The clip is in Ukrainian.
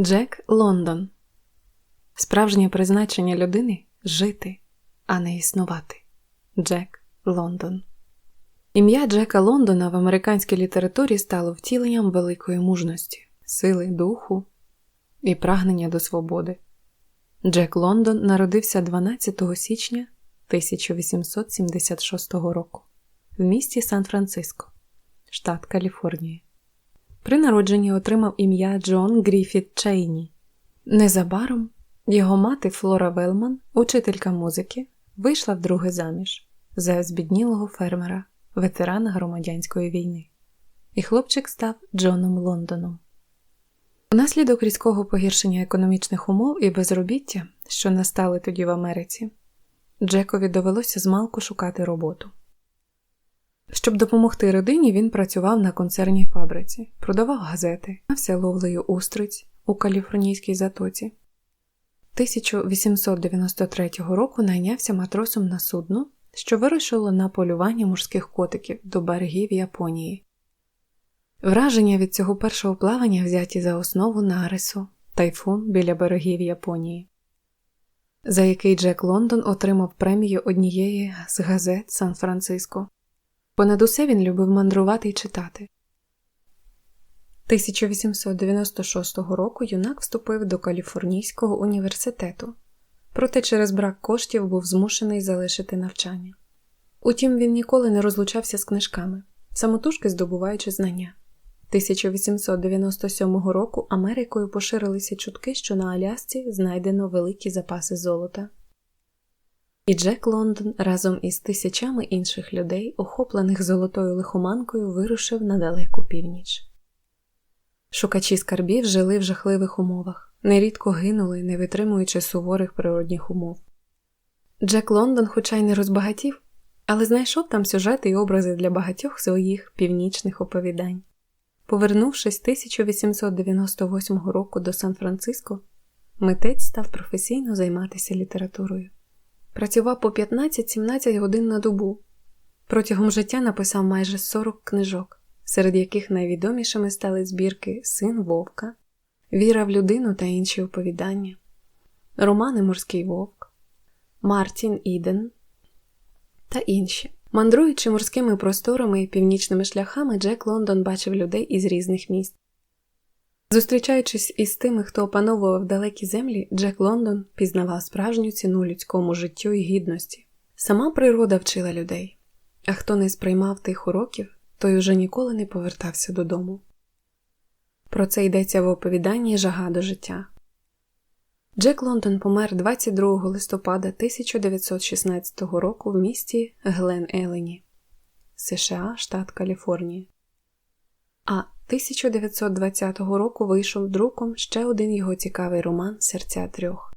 Джек Лондон. Справжнє призначення людини жити, а не існувати. Джек Лондон. Ім'я Джека Лондона в американській літературі стало втіленням великої мужності, сили духу і прагнення до свободи. Джек Лондон народився 12 січня 1876 року в місті Сан-Франциско, штат Каліфорнія. При народженні отримав ім'я Джон Гріфіт Чейні. Незабаром його мати Флора Велман, учителька музики, вийшла вдруге заміж за збіднілого фермера, ветерана громадянської війни. І хлопчик став Джоном Лондоном. Унаслідок різкого погіршення економічних умов і безробіття, що настали тоді в Америці, Джекові довелося змалку шукати роботу. Щоб допомогти родині, він працював на концерній фабриці, продавав газети, мався ловлею устриць у каліфорнійській затоці. 1893 року найнявся матросом на судно, що вирушило на полювання морських котиків до берегів Японії. Враження від цього першого плавання взяті за основу нарису тайфун біля берегів Японії, за який Джек Лондон отримав премію однієї з газет Сан-Франциско. Понад усе він любив мандрувати і читати. 1896 року юнак вступив до Каліфорнійського університету, проте через брак коштів був змушений залишити навчання. Утім, він ніколи не розлучався з книжками, самотужки здобуваючи знання. 1897 року Америкою поширилися чутки, що на Алясці знайдено великі запаси золота. І Джек Лондон разом із тисячами інших людей, охоплених золотою лихоманкою, вирушив на далеку північ. Шукачі скарбів жили в жахливих умовах, нерідко гинули, не витримуючи суворих природних умов. Джек Лондон, хоча й не розбагатів, але знайшов там сюжети і образи для багатьох своїх північних оповідань. Повернувшись 1898 року до Сан-Франциско, митець став професійно займатися літературою. Працював по 15-17 годин на добу. Протягом життя написав майже 40 книжок, серед яких найвідомішими стали збірки Син Вовка, Віра в людину та інші оповідання, романи Морський Вовк, Мартін Іден та інші. Мандруючи морськими просторами і північними шляхами, Джек Лондон бачив людей із різних міст. Зустрічаючись із тими, хто опановував далекі землі, Джек Лондон пізнавав справжню ціну людському життю і гідності. Сама природа вчила людей, а хто не сприймав тих уроків, той уже ніколи не повертався додому. Про це йдеться в оповіданні Жага до життя. Джек Лондон помер 22 листопада 1916 року в місті Глен Елені, США, штат Каліфорнія. А 1920 року вийшов друком ще один його цікавий роман Серця трьох.